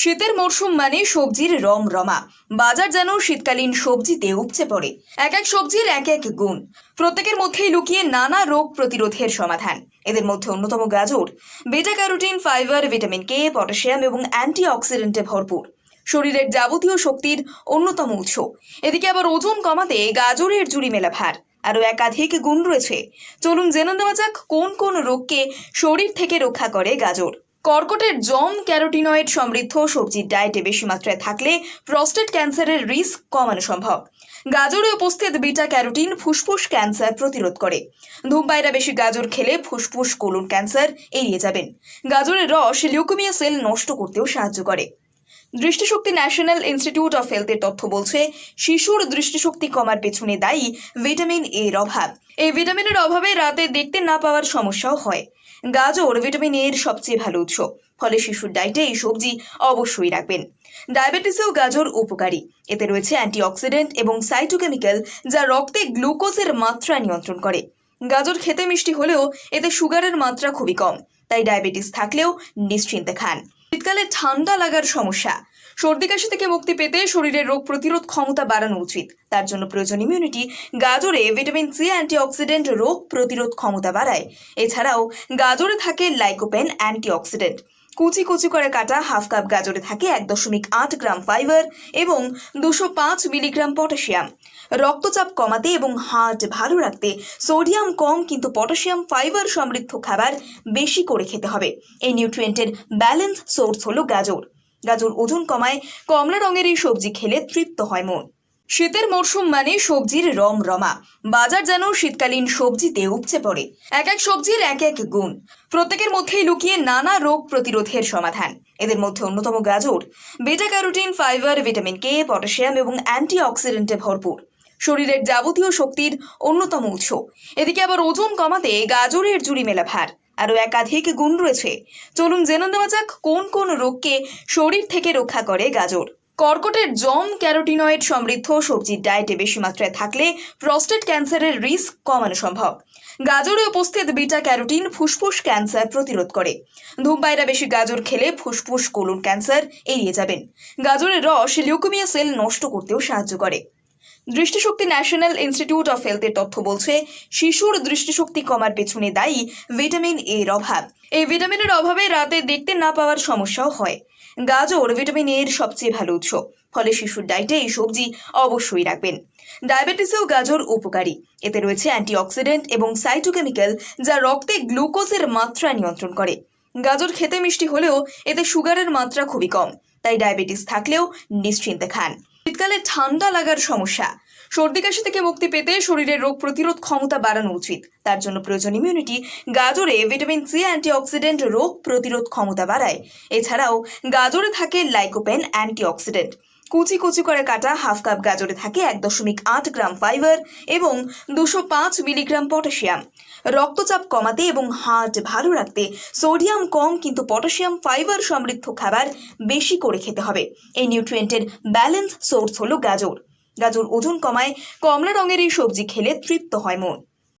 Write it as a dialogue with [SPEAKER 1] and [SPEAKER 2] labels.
[SPEAKER 1] শীতের মরশুম মানে সবজির রম রমা বাজার যেন শীতকালীন সবজিতে উপচে পড়ে। এক এক সবজির এক এক গুণ। প্রত্যেকের মধ্যেই লুকিয়ে নানা রোগ প্রতিরোধের সমাধান। এদের মধ্যে অন্যতম গাজর beta carotene fibre vitamin K potassium এবং অ্যান্টি অক্সিডেন্টে ভরপুর। শরীরের যাবতীয় শক্তির অন্যতম উৎস। এদিকে আবার ওজন কমাতে গাজরের জুড়ি মেলা ভার। আরও একাধিক গুণ রয়েছে। চলুন জেনে নেওয়া যাক কোন কোন রোগকে শরীর থেকে রক্ষা করে গাজর। কর্কটের জম ক্যারোটিনয়েড সমৃদ্ধ সবজির ডায়েটে বেশি মাত্রায় থাকলে প্রস্টেট ক্যান্সারের রিস্ক কমানো সম্ভব। গাজরে উপস্থিত বিটা ক্যারোটিন ফুসফুস ক্যান্সার প্রতিরোধ করে। ধূমপায়রা বেশি গাজর খেলে ফুসফুস, কোলন ক্যান্সার এড়িয়ে যাবেন। গাজরের রস লিউকোমিয়া সেল নষ্ট করতেও সাহায্য করে। দৃষ্টিশক্তি ন্যাশনাল ইনস্টিটিউট অফ হেলথের তথ্য বলছে, শিশুর দৃষ্টিশক্তি কমার পেছনে দায়ী ভিটামিন এর অভাব। এই ভিটামিনের অভাবে রাতে দেখতে না পাওয়ার সমস্যাও হয়। গাজর ভিটামিন এর সবচেয়ে ভালো উৎস। ফলে শিশুর ডায়েটে এই সবজি অবশ্যই রাখবেন। ডায়াবেটিসেও গাজর উপকারী। এতে রয়েছে অ্যান্টিঅক্সিডেন্ট এবং সাইটোকেমিক্যাল, যা রক্তে গ্লুকোজের মাত্রা নিয়ন্ত্রণ করে। গাজর খেতে মিষ্টি হলেও এতে সুগারের মাত্রা খুবই কম, তাই ডায়াবেটিস থাকলেও নিশ্চিন্তে খান। শীতকালে ঠান্ডা লাগার সমস্যা। সর্দি কাশি থেকে মুক্তি পেতে শরীরের রোগ প্রতিরোধ ক্ষমতা বাড়ানো উচিত। তার জন্য প্রয়োজন ইমিউনিটি গাজরে ভিটামিন সি অ্যান্টিঅক্সিডেন্ট রোগ প্রতিরোধ ক্ষমতা বাড়ায়। এছাড়াও গাজরে থাকে লাইকোপেন অ্যান্টিঅক্সিডেন্ট কুচি কুচি করে কাটা হাফ কাপ গাজরে থাকে এক দশমিক আট গ্রাম ফাইবার এবং দুশো পাঁচ মিলিগ্রাম পটাশিয়াম। রক্তচাপ কমাতে এবং হার্ট ভালো রাখতে সোডিয়াম কম কিন্তু পটাশিয়াম ফাইবার সমৃদ্ধ খাবার বেশি করে খেতে হবে। এই নিউট্রিয়েন্টের ব্যালেন্স সোর্স হলো গাজর। গাজর ওজন কমায়, কমলা রঙের এই সবজি খেলে তৃপ্ত হয় মন। শীতের মরশুম মানে সবজির রম রমা বাজার যেন শীতকালীন সবজিতে উপচে পড়ে। এক এক সবজির এক এক গুণ। প্রত্যেকের মধ্যেই লুকিয়ে নানা রোগ প্রতিরোধের সমাধান। এদের মধ্যে অন্যতম গাজর beta carotene fibre vitamin K potassium এবং অ্যান্টি অক্সিডেন্টে ভরপুর। শরীরের যাবতীয় শক্তির অন্যতম উৎস। এদিকে আবার ওজন কমাতে গাজরের জুড়ি মেলা ভার। আরও একাধিক গুণ রয়েছে। চলুন জেনে নেওয়া যাক কোন কোন রোগকে শরীর থেকে রক্ষা করে গাজর। কর্কটের জম ক্যারোটিনয়েড সমৃদ্ধ সবজির ডায়েটে বেশি মাত্রায় থাকলে প্রস্টেট ক্যান্সারের রিস্ক কমানো সম্ভব। গাজরে উপস্থিত বিটা ক্যারোটিন ফুসফুস ক্যান্সার প্রতিরোধ করে। ধূমপায়রা বেশি গাজর খেলে ফুসফুস, কোলন ক্যান্সার এড়িয়ে যাবেন। গাজরের রস লিউকোমিয়া সেল নষ্ট করতেও সাহায্য করে। দৃষ্টিশক্তি ন্যাশনাল ইনস্টিটিউট অফ হেলথের তথ্য বলছে, শিশুর দৃষ্টিশক্তি কমার পেছনে দায়ী ভিটামিন এ এর অভাব। এই ভিটামিনের অভাবে রাতে দেখতে না পাওয়ার সমস্যাও হয়। গাজর ভিটামিন এর সবচেয়ে ভালো উৎস। ফলে শিশুর ডায়েটে এই সবজি অবশ্যই রাখবেন। ডায়াবেটিসেও গাজর উপকারী। এতে রয়েছে অ্যান্টিঅক্সিডেন্ট এবং সাইটোকেমিক্যাল, যা রক্তে গ্লুকোজের মাত্রা নিয়ন্ত্রণ করে। গাজর খেতে মিষ্টি হলেও এতে সুগারের মাত্রা খুবই কম, তাই ডায়াবেটিস থাকলেও নিশ্চিন্তে খান। শীতকালে ঠান্ডা লাগার সমস্যা। সর্দি কাশি থেকে মুক্তি পেতে শরীরের রোগ প্রতিরোধ ক্ষমতা বাড়ানো উচিত। তার জন্য প্রয়োজন ইমিউনিটি গাজরে ভিটামিন সি অ্যান্টিঅক্সিডেন্ট রোগ প্রতিরোধ ক্ষমতা বাড়ায়। এছাড়াও গাজরে থাকে লাইকোপেন অ্যান্টিঅক্সিডেন্ট কুচি কুচি করে কাটা হাফ কাপ গাজরে থাকে এক দশমিক আট গ্রাম ফাইবার এবং দুশো পাঁচ মিলিগ্রাম পটাশিয়াম। রক্তচাপ কমাতে এবং হার্ট ভালো রাখতে সোডিয়াম কম কিন্তু পটাশিয়াম ফাইবার সমৃদ্ধ খাবার বেশি করে খেতে হবে। এই নিউট্রিয়েন্টের ব্যালেন্স সোর্স হলো গাজর। গাজর ওজন কমায়, কমলা রঙের এই সবজি খেলে তৃপ্ত হয় মন।